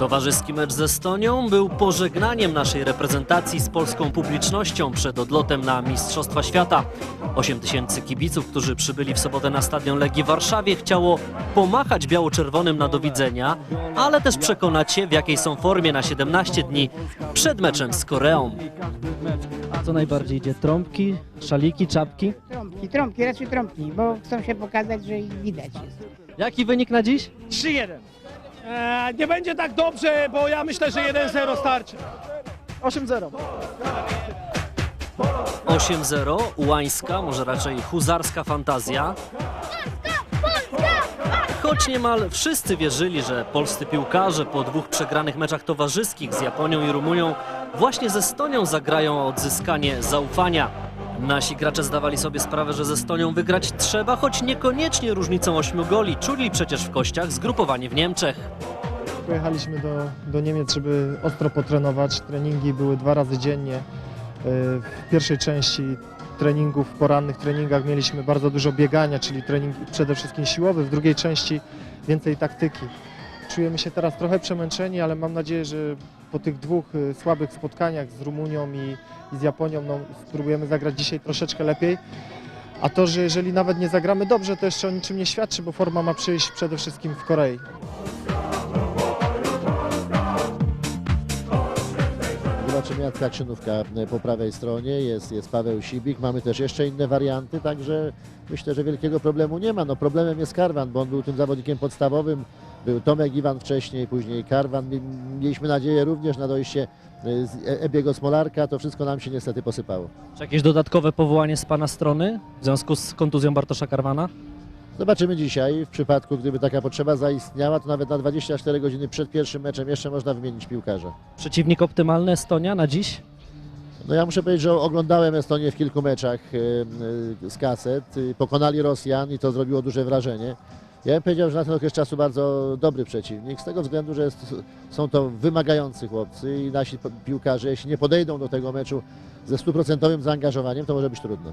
Towarzyski mecz ze Estonią był pożegnaniem naszej reprezentacji z polską publicznością przed odlotem na Mistrzostwa Świata. 8 tysięcy kibiców, którzy przybyli w sobotę na stadion Legii w Warszawie, chciało pomachać biało-czerwonym na do widzenia, ale też przekonać się, w jakiej są formie na 17 dni przed meczem z Koreą. Co najbardziej idzie? Trąbki, szaliki, czapki? Trąbki, trąbki, raczej trąbki, bo chcą się pokazać, że ich widać jest. Jaki wynik na dziś? 3-1. Eee, nie będzie tak dobrze, bo ja myślę, że 1-0 starczy. 8-0. 8-0, ułańska, może raczej huzarska fantazja. Choć niemal wszyscy wierzyli, że polscy piłkarze po dwóch przegranych meczach towarzyskich z Japonią i Rumunią właśnie ze Estonią zagrają o odzyskanie zaufania. Nasi gracze zdawali sobie sprawę, że ze Estonią wygrać trzeba, choć niekoniecznie różnicą ośmiu goli. Czuli przecież w kościach zgrupowanie w Niemczech. Pojechaliśmy do, do Niemiec, żeby ostro potrenować. Treningi były dwa razy dziennie. Yy, W pierwszej części treningów, porannych treningach mieliśmy bardzo dużo biegania, czyli trening przede wszystkim siłowy. W drugiej części więcej taktyki. Czujemy się teraz trochę przemęczeni, ale mam nadzieję, że po tych dwóch y, słabych spotkaniach z Rumunią i, i z Japonią no, spróbujemy zagrać dzisiaj troszeczkę lepiej. A to, że jeżeli nawet nie zagramy dobrze, to jeszcze o niczym nie świadczy, bo forma ma przyjść przede wszystkim w Korei. Zobaczymy jak ta krzynówka e, po prawej stronie, jest, jest Paweł Sibik, mamy też jeszcze inne warianty, także myślę, że wielkiego problemu nie ma. No problemem jest Karwan, bo on był tym zawodnikiem podstawowym, był Tomek Iwan wcześniej, później Karwan. Mi- Mieliśmy nadzieję również na dojście e, z E- Ebiego Smolarka, to wszystko nam się niestety posypało. Czy jakieś dodatkowe powołanie z Pana strony w związku z kontuzją Bartosza Karwana? Zobaczymy dzisiaj, w przypadku gdyby taka potrzeba zaistniała, to nawet na 24 godziny przed pierwszym meczem jeszcze można wymienić piłkarza. Przeciwnik optymalny Estonia na dziś? No ja muszę powiedzieć, że oglądałem Estonię w kilku meczach e, z kaset. Pokonali Rosjan i to zrobiło duże wrażenie. Ja bym powiedział, że na ten okres czasu bardzo dobry przeciwnik, z tego względu, że jest, są to wymagający chłopcy i nasi piłkarze, jeśli nie podejdą do tego meczu ze stuprocentowym zaangażowaniem, to może być trudno.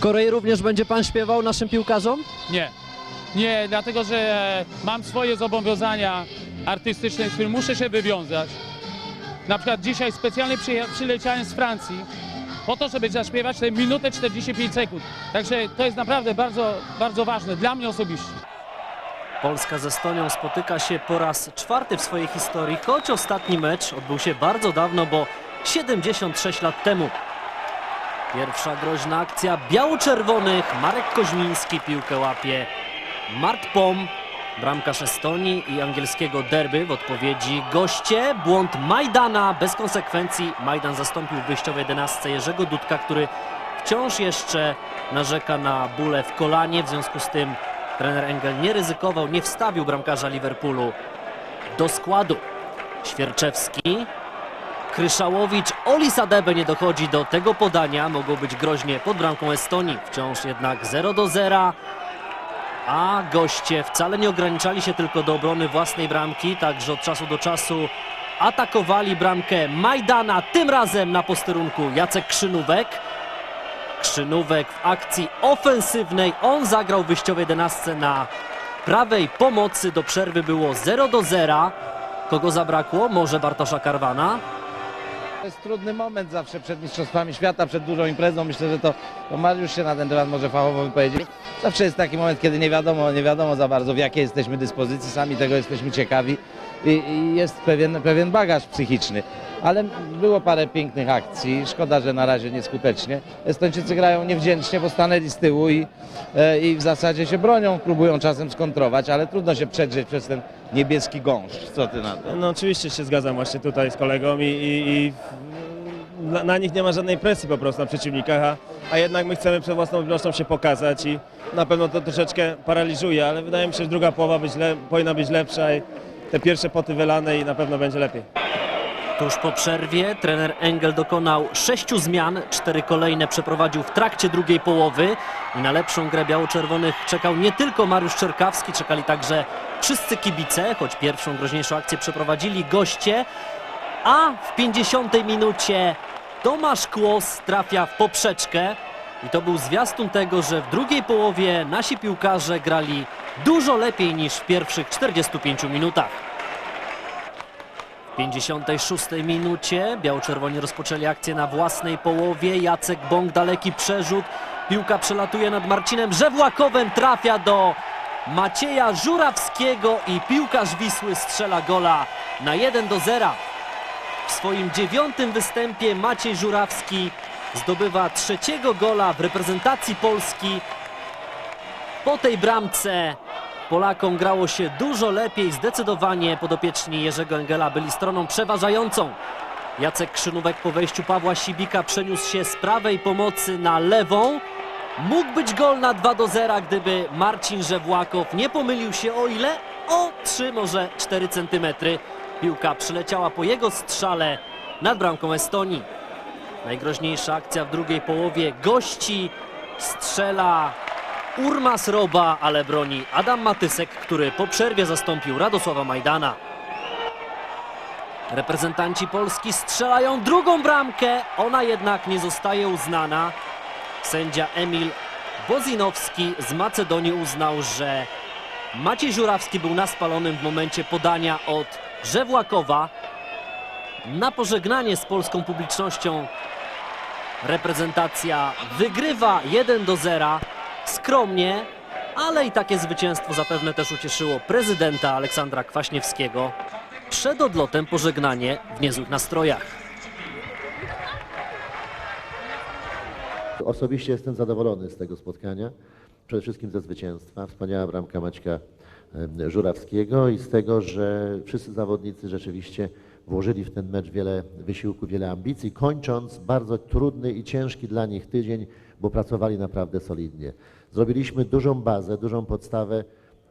Korei również będzie Pan śpiewał naszym piłkarzom? Nie. Nie, dlatego że mam swoje zobowiązania artystyczne, z którymi muszę się wywiązać. Na przykład dzisiaj specjalnie przyleciałem z Francji po to, żeby zaśpiewać tę minutę 45 sekund. Także to jest naprawdę bardzo, bardzo ważne dla mnie osobiście. Polska z Estonią spotyka się po raz czwarty w swojej historii, choć ostatni mecz odbył się bardzo dawno, bo 76 lat temu. Pierwsza groźna akcja biało-czerwonych. Marek Koźmiński piłkę łapie. Mart Pom, bramkarz Estonii i angielskiego derby w odpowiedzi goście. Błąd Majdana bez konsekwencji. Majdan zastąpił w wyjściowej jedenastce Jerzego Dudka, który wciąż jeszcze narzeka na bóle w kolanie. W związku z tym trener Engel nie ryzykował, nie wstawił bramkarza Liverpoolu do składu. Świerczewski, Kryszałowicz, Oli Sadebe nie dochodzi do tego podania. Mogło być groźnie pod bramką Estonii. Wciąż jednak 0 do 0. A goście wcale nie ograniczali się tylko do obrony własnej bramki, także od czasu do czasu atakowali bramkę Majdana, tym razem na posterunku Jacek Krzynówek. Krzynówek w akcji ofensywnej, on zagrał w wyjściowej jedenastce na prawej pomocy, do przerwy było 0 do 0. Kogo zabrakło? Może Bartosza Karwana? To jest trudny moment zawsze przed Mistrzostwami Świata, przed dużą imprezą. Myślę, że to, to Mariusz się na ten temat może fachowo wypowiedzieć. Zawsze jest taki moment, kiedy nie wiadomo, nie wiadomo za bardzo w jakiej jesteśmy dyspozycji, sami tego jesteśmy ciekawi i, i jest pewien, pewien bagaż psychiczny. Ale było parę pięknych akcji, szkoda, że na razie nieskutecznie. Estończycy grają niewdzięcznie, bo stanęli z tyłu i, e, i w zasadzie się bronią, próbują czasem skontrować, ale trudno się przedrzeć przez ten niebieski gąszcz. Co ty na to? No oczywiście się zgadzam właśnie tutaj z kolegą i, i, i na, na nich nie ma żadnej presji po prostu na przeciwnikach, a, a jednak my chcemy przed własną wynoszą się pokazać i na pewno to troszeczkę paraliżuje, ale wydaje mi się, że druga połowa być le, powinna być lepsza i te pierwsze poty wylane i na pewno będzie lepiej. Tuż po przerwie trener Engel dokonał sześciu zmian, cztery kolejne przeprowadził w trakcie drugiej połowy. I na lepszą grę biało-czerwonych czekał nie tylko Mariusz Czerkawski, czekali także wszyscy kibice, choć pierwszą groźniejszą akcję przeprowadzili goście, a w 50 minucie Tomasz Kłos trafia w poprzeczkę. I to był zwiastun tego, że w drugiej połowie nasi piłkarze grali dużo lepiej niż w pierwszych 45 minutach. W 56 minucie biało-czerwoni rozpoczęli akcję na własnej połowie. Jacek Bąk, daleki przerzut. Piłka przelatuje nad Marcinem Żewłakowem, trafia do Macieja Żurawskiego i piłkarz Wisły strzela gola na 1 do 0. W swoim dziewiątym występie Maciej Żurawski zdobywa trzeciego gola w reprezentacji Polski. Po tej bramce Polakom grało się dużo lepiej, zdecydowanie podopieczni Jerzego Engela byli stroną przeważającą. Jacek Krzynówek po wejściu Pawła Sibika przeniósł się z prawej pomocy na lewą. Mógł być gol na 2 do 0, gdyby Marcin Żewłakow nie pomylił się o ile? O 3, może 4 centymetry. Piłka przyleciała po jego strzale nad bramką Estonii. Najgroźniejsza akcja w drugiej połowie. Gości strzela Urmas Roba, ale broni Adam Matysek, który po przerwie zastąpił Radosława Majdana. Reprezentanci Polski strzelają drugą bramkę, ona jednak nie zostaje uznana. Sędzia Emil Bozinowski z Macedonii uznał, że Maciej Żurawski był na spalonym w momencie podania od Żewłakowa. Na pożegnanie z polską publicznością reprezentacja wygrywa 1 do 0 skromnie, ale i takie zwycięstwo zapewne też ucieszyło prezydenta Aleksandra Kwaśniewskiego. Przed odlotem pożegnanie w niezłych nastrojach. Osobiście jestem zadowolony z tego spotkania. Przede wszystkim ze zwycięstwa. Wspaniała bramka Maćka Żurawskiego i z tego, że wszyscy zawodnicy rzeczywiście włożyli w ten mecz wiele wysiłku, wiele ambicji, kończąc bardzo trudny i ciężki dla nich tydzień, bo pracowali naprawdę solidnie. Zrobiliśmy dużą bazę, dużą podstawę,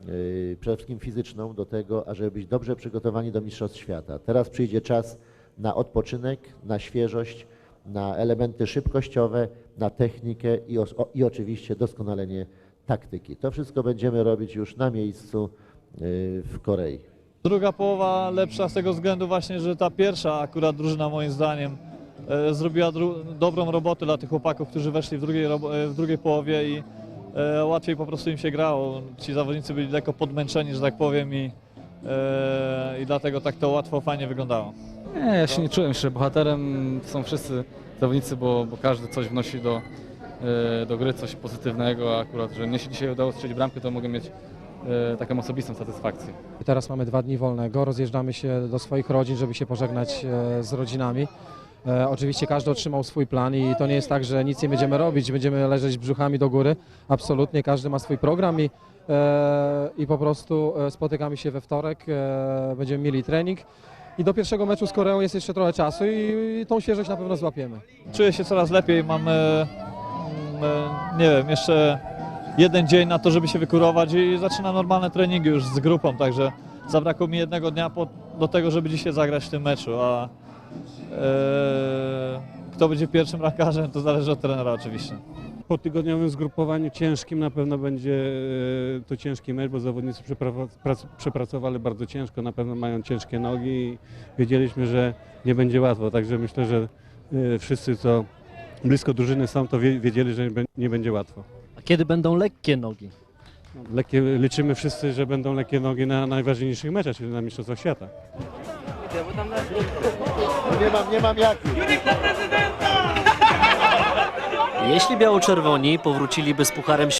yy, przede wszystkim fizyczną do tego, ażeby być dobrze przygotowani do Mistrzostw Świata. Teraz przyjdzie czas na odpoczynek, na świeżość, na elementy szybkościowe, na technikę i, o, i oczywiście doskonalenie taktyki. To wszystko będziemy robić już na miejscu yy, w Korei. Druga połowa lepsza z tego względu właśnie, że ta pierwsza akurat drużyna moim zdaniem e, zrobiła dobrą robotę dla tych chłopaków, którzy weszli w drugiej, e, w drugiej połowie i e, łatwiej po prostu im się grało. Ci zawodnicy byli lekko podmęczeni, że tak powiem i, e, i dlatego tak to łatwo, fajnie wyglądało. Nie, ja się nie czułem się bohaterem. Są wszyscy zawodnicy, bo, bo każdy coś wnosi do, e, do gry, coś pozytywnego. a Akurat, że mnie się dzisiaj udało strzelić bramkę, to mogę mieć taką osobistą satysfakcję. Teraz mamy dwa dni wolnego, rozjeżdżamy się do swoich rodzin, żeby się pożegnać e, z rodzinami. E, Oczywiście każdy otrzymał swój plan i to nie jest tak, że nic nie będziemy robić, będziemy leżeć brzuchami do góry. Absolutnie, każdy ma swój program i, e, i po prostu e, spotykamy się we wtorek, e, będziemy mieli trening. I do pierwszego meczu z Koreą jest jeszcze trochę czasu i, i tą świeżość na pewno złapiemy. Czuję się coraz lepiej, mam, e, mm, e, nie wiem, jeszcze jeden dzień na to, żeby się wykurować i zaczynam normalne treningi już z grupą, także zabrakło mi jednego dnia po, do tego, żeby dzisiaj zagrać w tym meczu, a e, kto będzie pierwszym rankarzem, to zależy od trenera oczywiście. Po tygodniowym zgrupowaniu ciężkim na pewno będzie e, to ciężki mecz, bo zawodnicy przepra- prac- przepracowali bardzo ciężko, na pewno mają ciężkie nogi i wiedzieliśmy, że nie będzie łatwo, także myślę, że e, wszyscy, co blisko drużyny są, to wie- wiedzieli, że nie bę- nie będzie łatwo. A kiedy będą lekkie nogi? Lekkie, liczymy wszyscy, że będą lekkie nogi na najważniejszych meczach, czyli na Mistrzostwach Świata. Nie mam, nie mam jak. Jeśli biało-czerwoni powróciliby z Pucharem